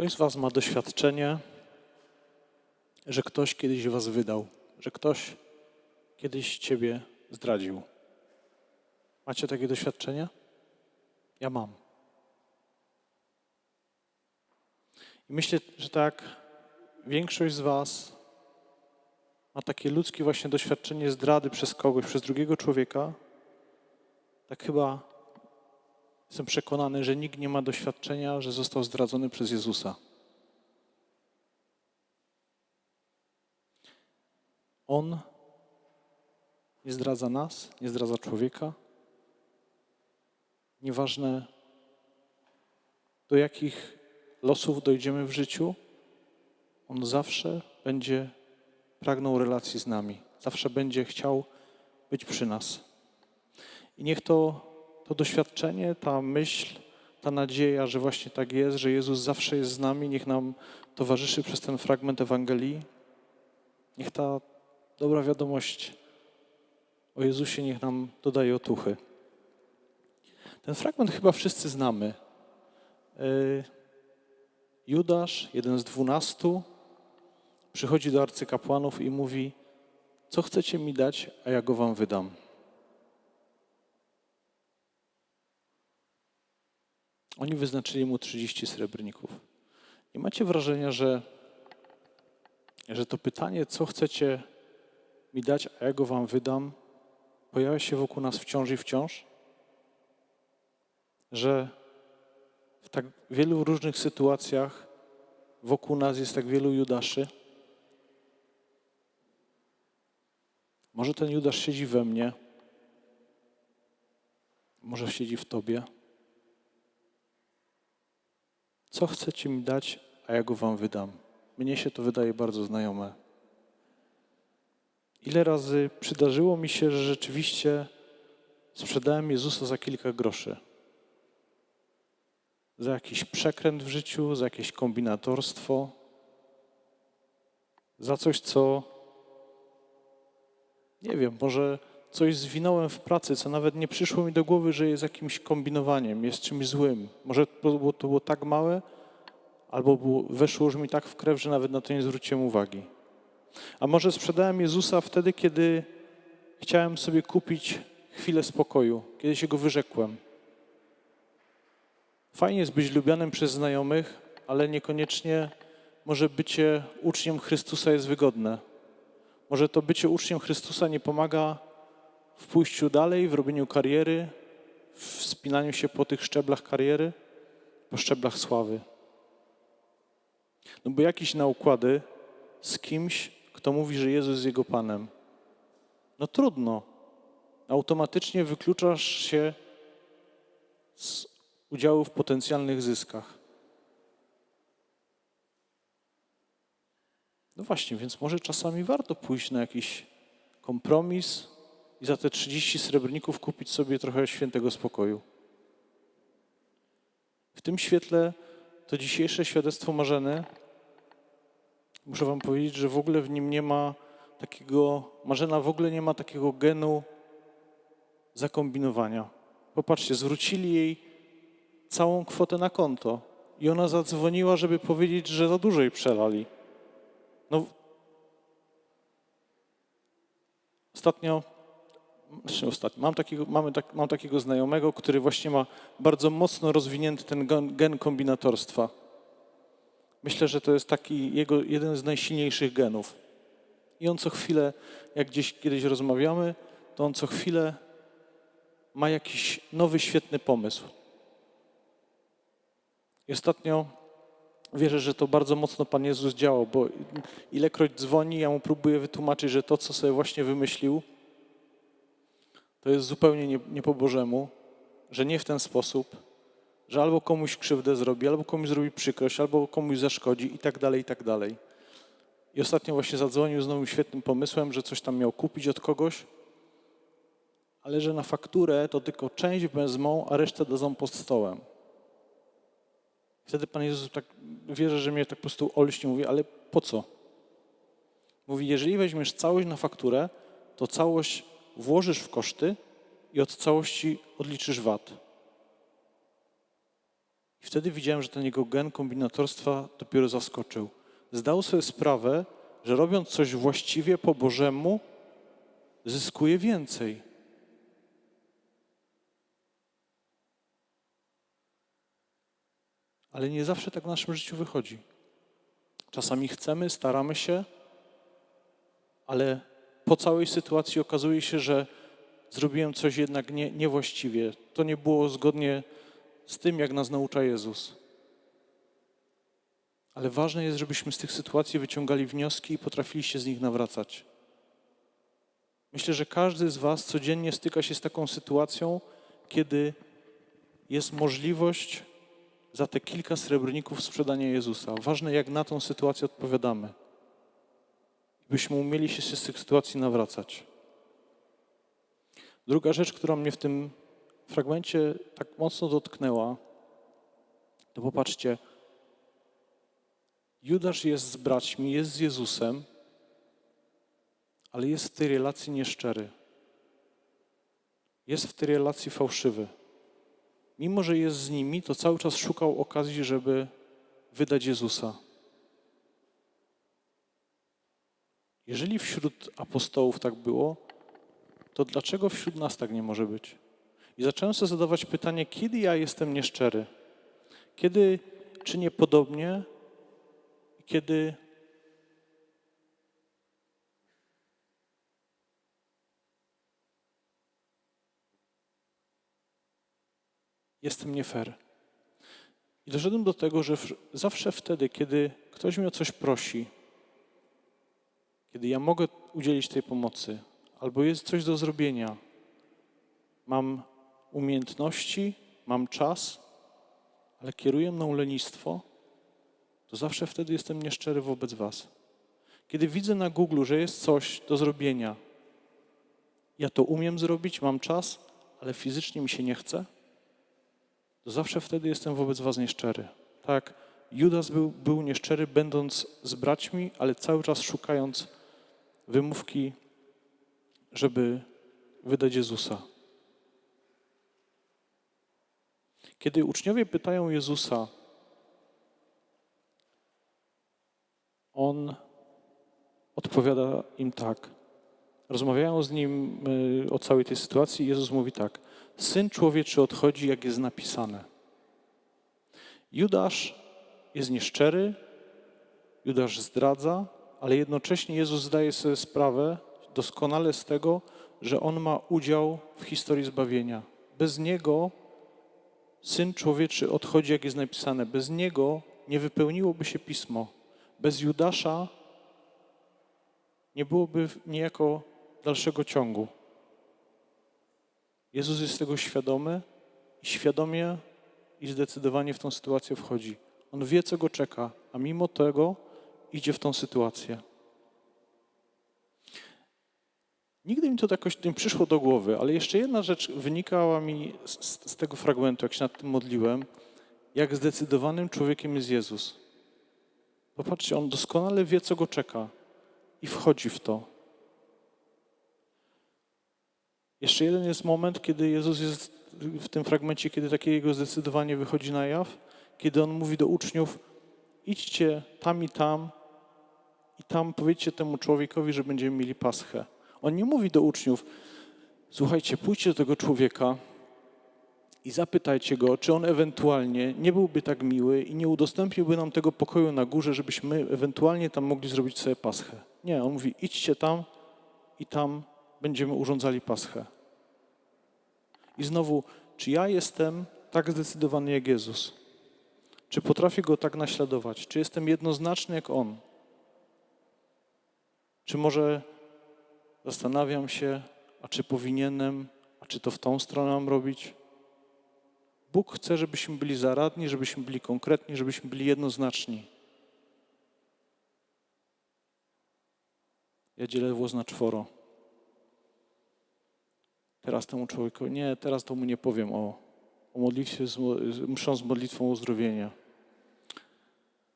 Ktoś z Was ma doświadczenie, że ktoś kiedyś Was wydał, że ktoś kiedyś Ciebie zdradził. Macie takie doświadczenia? Ja mam. I myślę, że tak większość z Was ma takie ludzkie właśnie doświadczenie zdrady przez kogoś, przez drugiego człowieka. Tak chyba jestem przekonany, że nikt nie ma doświadczenia, że został zdradzony przez Jezusa. On nie zdradza nas, nie zdradza człowieka. Nieważne, do jakich losów dojdziemy w życiu, On zawsze będzie pragnął relacji z nami. Zawsze będzie chciał być przy nas. I niech to, to doświadczenie, ta myśl, ta nadzieja, że właśnie tak jest, że Jezus zawsze jest z nami, niech nam towarzyszy przez ten fragment Ewangelii. Niech ta dobra wiadomość o Jezusie niech nam dodaje otuchy. Ten fragment chyba wszyscy znamy. Y, Judasz, jeden z dwunastu, przychodzi do arcykapłanów i mówi: Co chcecie mi dać, a ja go wam wydam. Oni wyznaczyli mu 30 srebrników. Nie macie wrażenia, że, że to pytanie, co chcecie mi dać, a ja go wam wydam, pojawia się wokół nas wciąż i wciąż? Że w tak wielu różnych sytuacjach wokół nas jest tak wielu Judaszy? Może ten Judasz siedzi we mnie, może siedzi w tobie. Co chcecie mi dać, a ja go wam wydam? Mnie się to wydaje bardzo znajome. Ile razy przydarzyło mi się, że rzeczywiście sprzedałem Jezusa za kilka groszy? Za jakiś przekręt w życiu, za jakieś kombinatorstwo, za coś, co nie wiem, może coś zwinąłem w pracy, co nawet nie przyszło mi do głowy, że jest jakimś kombinowaniem, jest czymś złym. Może to było, to było tak małe, albo było, weszło już mi tak w krew, że nawet na to nie zwróciłem uwagi. A może sprzedałem Jezusa wtedy, kiedy chciałem sobie kupić chwilę spokoju, kiedy się go wyrzekłem. Fajnie jest być lubianym przez znajomych, ale niekoniecznie może bycie uczniem Chrystusa jest wygodne. Może to bycie uczniem Chrystusa nie pomaga w pójściu dalej, w robieniu kariery, w wspinaniu się po tych szczeblach kariery, po szczeblach sławy. No bo jakieś na układy z kimś, kto mówi, że Jezus jest jego Panem. No trudno. Automatycznie wykluczasz się z udziału w potencjalnych zyskach. No właśnie, więc może czasami warto pójść na jakiś kompromis i za te 30 srebrników kupić sobie trochę świętego spokoju. W tym świetle to dzisiejsze świadectwo Marzeny, muszę wam powiedzieć, że w ogóle w nim nie ma takiego, Marzena w ogóle nie ma takiego genu zakombinowania. Popatrzcie, zwrócili jej całą kwotę na konto i ona zadzwoniła, żeby powiedzieć, że za dużo jej przelali. No, ostatnio, ostatnio mam, takiego, mamy tak, mam takiego znajomego, który właśnie ma bardzo mocno rozwinięty ten gen, gen kombinatorstwa. Myślę, że to jest taki jego jeden z najsilniejszych genów. I on co chwilę, jak gdzieś kiedyś rozmawiamy, to on co chwilę ma jakiś nowy, świetny pomysł. I ostatnio wierzę, że to bardzo mocno Pan Jezus działał, bo ilekroć dzwoni, ja mu próbuję wytłumaczyć, że to, co sobie właśnie wymyślił, to jest zupełnie nie, nie po Bożemu, że nie w ten sposób, że albo komuś krzywdę zrobi, albo komuś zrobi przykrość, albo komuś zaszkodzi i tak dalej, i tak dalej. I ostatnio właśnie zadzwonił z nowym świetnym pomysłem, że coś tam miał kupić od kogoś, ale że na fakturę to tylko część wezmą, a resztę dadzą pod stołem. Wtedy Pan Jezus tak wierzę, że mnie tak po prostu olśnie mówi, ale po co? Mówi, jeżeli weźmiesz całość na fakturę, to całość włożysz w koszty i od całości odliczysz VAT. I wtedy widziałem, że ten jego gen kombinatorstwa dopiero zaskoczył. Zdał sobie sprawę, że robiąc coś właściwie po Bożemu, zyskuje więcej. Ale nie zawsze tak w naszym życiu wychodzi. Czasami chcemy, staramy się, ale po całej sytuacji okazuje się, że zrobiłem coś jednak nie, niewłaściwie. To nie było zgodnie z tym, jak nas naucza Jezus. Ale ważne jest, żebyśmy z tych sytuacji wyciągali wnioski i potrafili się z nich nawracać. Myślę, że każdy z Was codziennie styka się z taką sytuacją, kiedy jest możliwość za te kilka srebrników sprzedania Jezusa. Ważne, jak na tą sytuację odpowiadamy. Byśmy umieli się z tych sytuacji nawracać. Druga rzecz, która mnie w tym fragmencie tak mocno dotknęła, to popatrzcie, Judasz jest z braćmi, jest z Jezusem, ale jest w tej relacji nieszczery. Jest w tej relacji fałszywy. Mimo, że jest z nimi, to cały czas szukał okazji, żeby wydać Jezusa. Jeżeli wśród apostołów tak było, to dlaczego wśród nas tak nie może być? I zacząłem sobie zadawać pytanie, kiedy ja jestem nieszczery? Kiedy czynię podobnie? Kiedy jestem nie fair. I doszedłem do tego, że zawsze wtedy, kiedy ktoś mnie o coś prosi, kiedy ja mogę udzielić tej pomocy, albo jest coś do zrobienia, mam umiejętności, mam czas, ale kieruje mną lenistwo, to zawsze wtedy jestem nieszczery wobec Was. Kiedy widzę na Google, że jest coś do zrobienia, ja to umiem zrobić, mam czas, ale fizycznie mi się nie chce, to zawsze wtedy jestem wobec Was nieszczery. Tak, Judas był, był nieszczery, będąc z braćmi, ale cały czas szukając wymówki, żeby wydać Jezusa. Kiedy uczniowie pytają Jezusa, on odpowiada im tak. Rozmawiają z nim y, o całej tej sytuacji. Jezus mówi tak: Syn człowieczy odchodzi, jak jest napisane. Judasz jest nieszczery, Judasz zdradza, ale jednocześnie Jezus zdaje sobie sprawę doskonale z tego, że on ma udział w historii zbawienia. Bez niego syn człowieczy odchodzi, jak jest napisane. Bez niego nie wypełniłoby się pismo. Bez Judasza nie byłoby niejako dalszego ciągu. Jezus jest tego świadomy i świadomie i zdecydowanie w tą sytuację wchodzi. On wie, co go czeka, a mimo tego idzie w tą sytuację. Nigdy mi to jakoś nie przyszło do głowy, ale jeszcze jedna rzecz wynikała mi z, z tego fragmentu, jak się nad tym modliłem, jak zdecydowanym człowiekiem jest Jezus. Popatrzcie, On doskonale wie, co go czeka i wchodzi w to. Jeszcze jeden jest moment, kiedy Jezus jest w tym fragmencie, kiedy takie jego zdecydowanie wychodzi na jaw, kiedy On mówi do uczniów, idźcie tam i tam tam powiedzcie temu człowiekowi, że będziemy mieli paschę. On nie mówi do uczniów, słuchajcie, pójdźcie do tego człowieka i zapytajcie go, czy on ewentualnie nie byłby tak miły i nie udostępniłby nam tego pokoju na górze, żebyśmy ewentualnie tam mogli zrobić sobie paschę. Nie, on mówi, idźcie tam i tam będziemy urządzali paschę. I znowu, czy ja jestem tak zdecydowany jak Jezus? Czy potrafię Go tak naśladować? Czy jestem jednoznaczny jak On? Czy może Zastanawiam się, a czy powinienem, a czy to w tą stronę mam robić? Bóg chce, żebyśmy byli zaradni, żebyśmy byli konkretni, żebyśmy byli jednoznaczni. Ja dzielę włos na czworo. Teraz temu człowiekowi, nie, teraz to mu nie powiem o, o modlitwie, z, mszą z modlitwą uzdrowienia.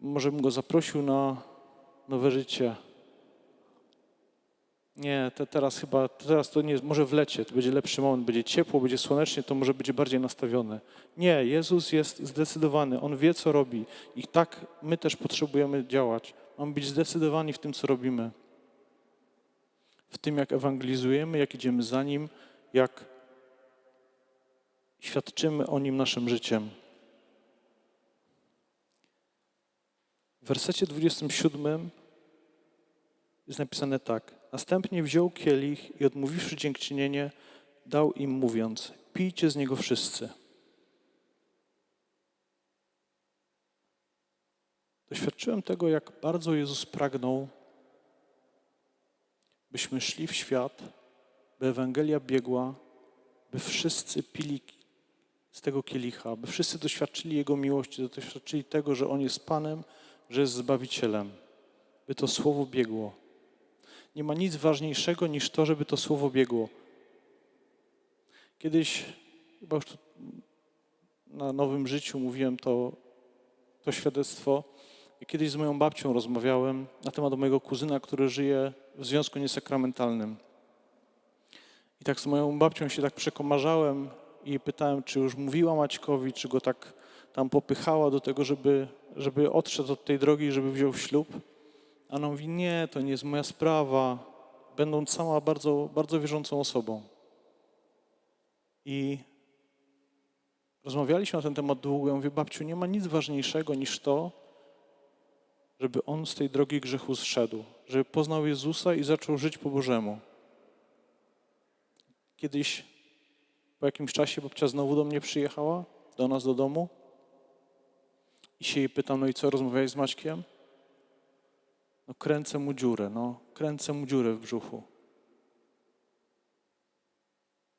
Może bym go zaprosił na nowe życie Nie, te, teraz chyba, teraz to nie może w lecie, to będzie lepszy moment, będzie ciepło, będzie słonecznie, to może będzie bardziej nastawione. Nie, Jezus jest zdecydowany, On wie, co robi i tak my też potrzebujemy działać. Mamy być zdecydowani w tym, co robimy. W tym, jak ewangelizujemy, jak idziemy za Nim, jak świadczymy o Nim naszym życiem. W wersecie 27 jest napisane tak. Następnie wziął kielich i odmówiwszy dziękczynienie, dał im mówiąc, pijcie z niego wszyscy. Doświadczyłem tego, jak bardzo Jezus pragnął, byśmy szli w świat, by Ewangelia biegła, by wszyscy pili z tego kielicha, by wszyscy doświadczyli Jego miłości, doświadczyli tego, że On jest Panem, że jest Zbawicielem, by to słowo biegło. Nie ma nic ważniejszego niż to, żeby to słowo biegło. Kiedyś, chyba już na Nowym Życiu mówiłem to, to świadectwo. Kiedyś z moją babcią rozmawiałem na temat mojego kuzyna, który żyje w związku niesakramentalnym. I tak z moją babcią się tak przekomarzałem i pytałem, czy już mówiła Maćkowi, czy go tak tam popychała do tego, żeby, żeby odszedł od tej drogi, żeby wziął ślub. A ona mówi, nie, to nie jest moja sprawa, będąc sama bardzo, bardzo wierzącą osobą. I rozmawialiśmy na ten temat długo. Ja mówię, babciu, nie ma nic ważniejszego niż to, żeby on z tej drogi grzechu zszedł, żeby poznał Jezusa i zaczął żyć po Bożemu. Kiedyś, po jakimś czasie, babcia znowu do mnie przyjechała, do nas do domu i się jej pytam, no i co, rozmawiałeś z Maćkiem? No kręcę mu dziurę, no kręcę mu dziurę w brzuchu.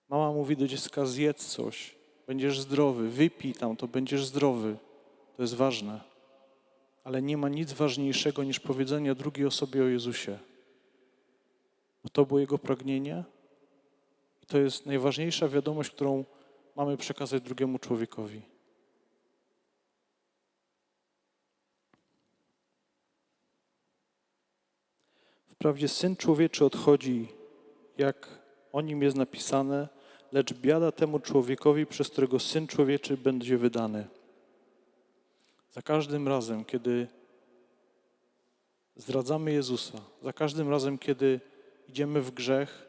Mama mówi do dziecka, zjedz coś, będziesz zdrowy, wypij tam, to będziesz zdrowy. To jest ważne. Ale nie ma nic ważniejszego niż powiedzenie drugiej osobie o Jezusie. Bo to było Jego pragnienie i to jest najważniejsza wiadomość, którą mamy przekazać drugiemu człowiekowi. Wprawdzie Syn Człowieczy odchodzi, jak o nim jest napisane, lecz biada temu człowiekowi, przez którego Syn Człowieczy będzie wydany. Za każdym razem, kiedy zdradzamy Jezusa, za każdym razem, kiedy idziemy w grzech,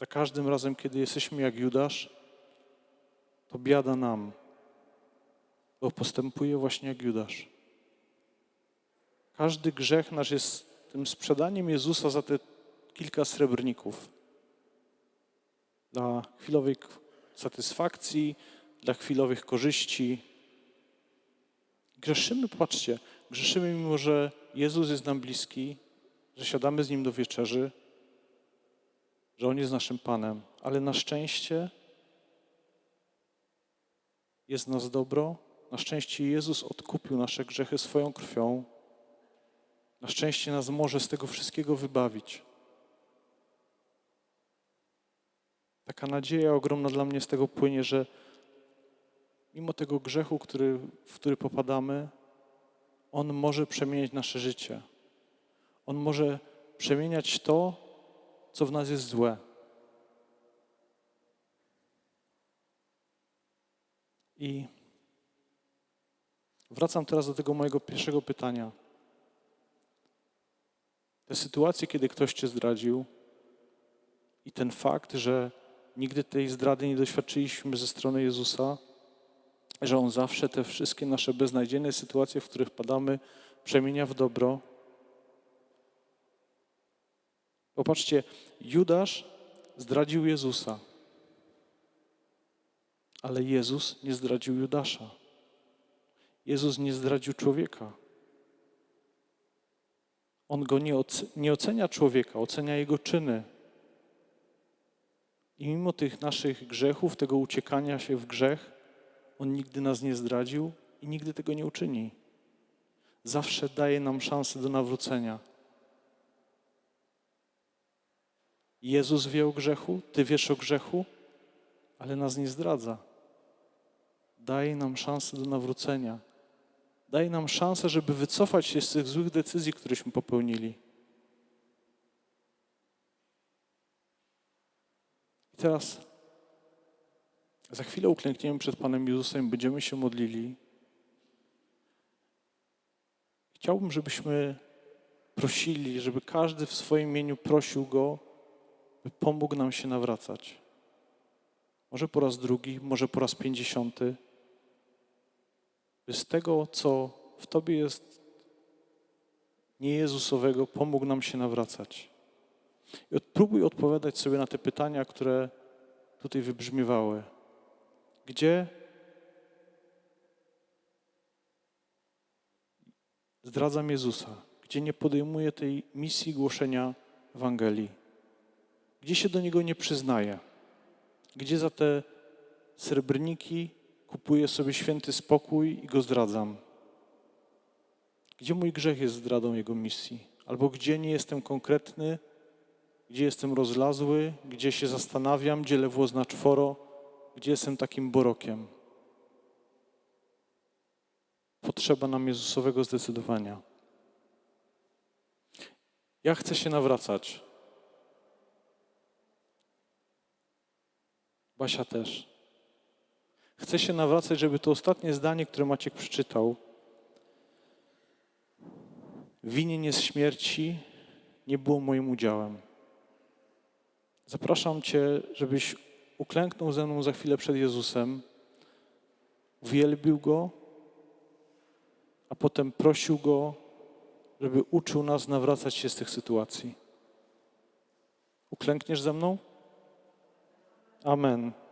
za każdym razem, kiedy jesteśmy jak Judasz, to biada nam, bo postępuje właśnie jak Judasz. Każdy grzech nasz jest tym sprzedaniem Jezusa za te kilka srebrników. Dla chwilowej satysfakcji, dla chwilowych korzyści. Grzeszymy, patrzcie, grzeszymy mimo, że Jezus jest nam bliski, że siadamy z Nim do wieczerzy, że On jest naszym Panem, ale na szczęście jest nas dobro, na szczęście Jezus odkupił nasze grzechy swoją krwią, na szczęście nas może z tego wszystkiego wybawić. Taka nadzieja ogromna dla mnie z tego płynie, że mimo tego grzechu, który, w który popadamy, On może przemieniać nasze życie. On może przemieniać to, co w nas jest złe. I wracam teraz do tego mojego pierwszego pytania. Te sytuacje, kiedy ktoś cię zdradził i ten fakt, że nigdy tej zdrady nie doświadczyliśmy ze strony Jezusa, że On zawsze te wszystkie nasze beznadziejne sytuacje, w których padamy, przemienia w dobro. Popatrzcie, Judasz zdradził Jezusa, ale Jezus nie zdradził Judasza. Jezus nie zdradził człowieka. On go nie, nie ocenia człowieka, ocenia jego czyny. I mimo tych naszych grzechów, tego uciekania się w grzech, On nigdy nas nie zdradził i nigdy tego nie uczyni. Zawsze daje nam szansę do nawrócenia. Jezus wie o grzechu, Ty wiesz o grzechu, ale nas nie zdradza. Daje nam szansę do nawrócenia daje nam szansę, żeby wycofać się z tych złych decyzji, któreśmy popełnili. I teraz za chwilę uklękniemy przed Panem Jezusem, będziemy się modlili. Chciałbym, żebyśmy prosili, żeby każdy w swoim imieniu prosił Go, by pomógł nam się nawracać. Może po raz drugi, może po raz pięćdziesiąty. By z tego, co w Tobie jest niejezusowego, pomógł nam się nawracać. I od- próbuj odpowiadać sobie na te pytania, które tutaj wybrzmiewały. Gdzie zdradzam Jezusa? Gdzie nie podejmuję tej misji głoszenia Ewangelii? Gdzie się do Niego nie przyznaję? Gdzie za te srebrniki kupuję sobie święty spokój i go zdradzam? Gdzie mój grzech jest zdradą Jego misji? Albo gdzie nie jestem konkretny, gdzie jestem rozlazły, gdzie się zastanawiam, dzielę włos na czworo, gdzie jestem takim borokiem? Potrzeba nam Jezusowego zdecydowania. Ja chcę się nawracać. Basia też. Chcę się nawracać, żeby to ostatnie zdanie, które Maciek przeczytał, winien jest śmierci, nie było moim udziałem. Zapraszam Cię, żebyś uklęknął ze mną za chwilę przed Jezusem, uwielbił Go, a potem prosił Go, żeby uczył nas nawracać się z tych sytuacji. Uklękniesz ze mną? Amen.